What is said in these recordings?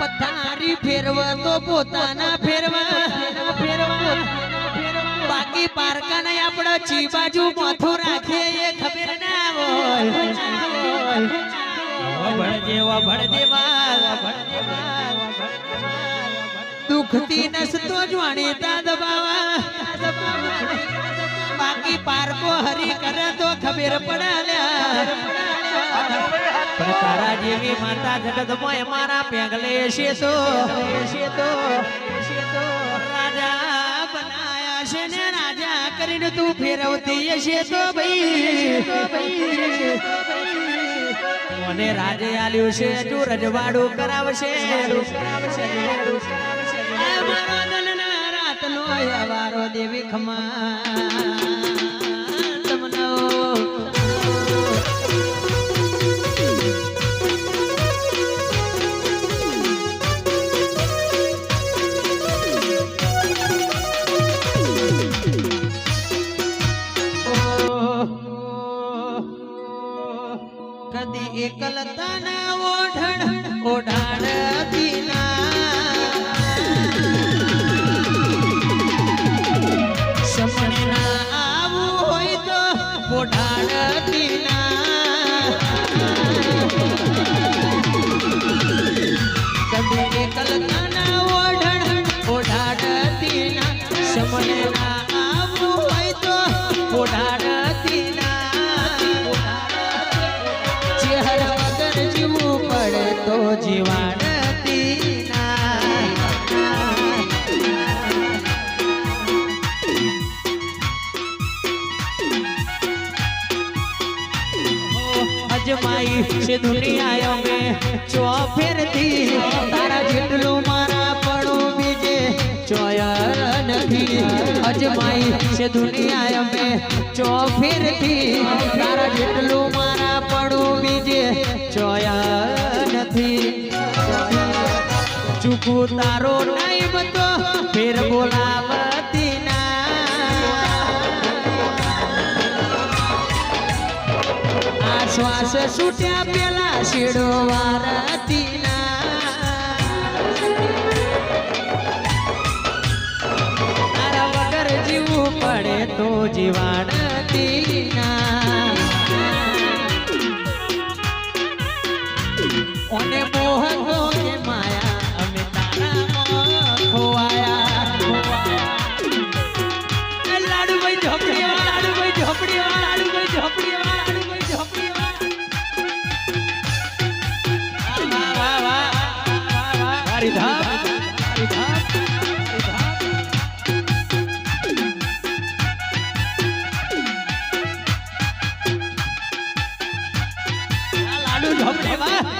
ફેરવા તો પોતાના ફેરવા. ફેરવા બાકી પારકા ને આપણે ચી બાજુ માથું રાખીએ એ ખબર ના હોય. જેવા ભળ દેવા દુખતી નસ તો જાણીતા દબાવા. બાકી પારકો હરી કરે તો ખબર પડે. પણ તારા જેવી માતા મોય મારા પેગલે છે તો. છે તો. છે તો. રાજા બનાયા છે ને રાજા કરીને તું ફેરવતી છે તો ભાઈ. મને રાજે આલ્યું છે તું રજવાડું કરાવશે. રાત મારો દલના રાતનો અવારો દેવી ખમા. કદી એકલતા ના ઓઢણ ઓઢાડતી સમણે ના આવું હોય તો ઓઢાડતી કદી એકલતા ના ઓઢણ ઓઢાડતી સમણે ના તો જીવાડતી અજમાઈ છે દુનિયા અમે. ચો ફેરતી તારા જેટલું મારા પડું બીજે. ચોયા નથી. અજમાઈ છે દુનિયા અમે. ચો ફેરતી તારા જેટલું મારા પડું બીજે. ચૂકું તારો ટાઈમ તો ફેર બોલાવતી ના આ શ્વાસ છૂટ્યા પેલા શેડો વારતી ના વગર જીવવું પડે તો જીવાડતી ના વાહ ધામ વારી ધામ લાડુ ઝોપડી વાહ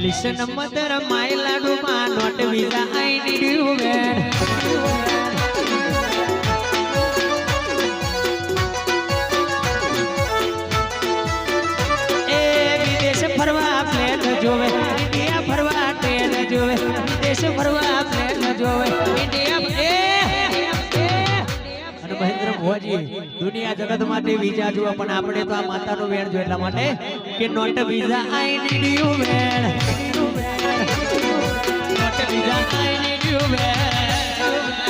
Listen, mother, my ladu man, not visa. I need you, man. વિદેશ ફરવા પ્લેન જોવે ઇન્ડિયા ફરવા ટ્રેન જોવે વિદેશ ફરવા પ્લેન જોવે દુનિયા જગત માટે વિઝા જોવા પણ આપણે તો આ માતાનો વેણ જો એટલા માટે કે not visa I need you when not visa I need you when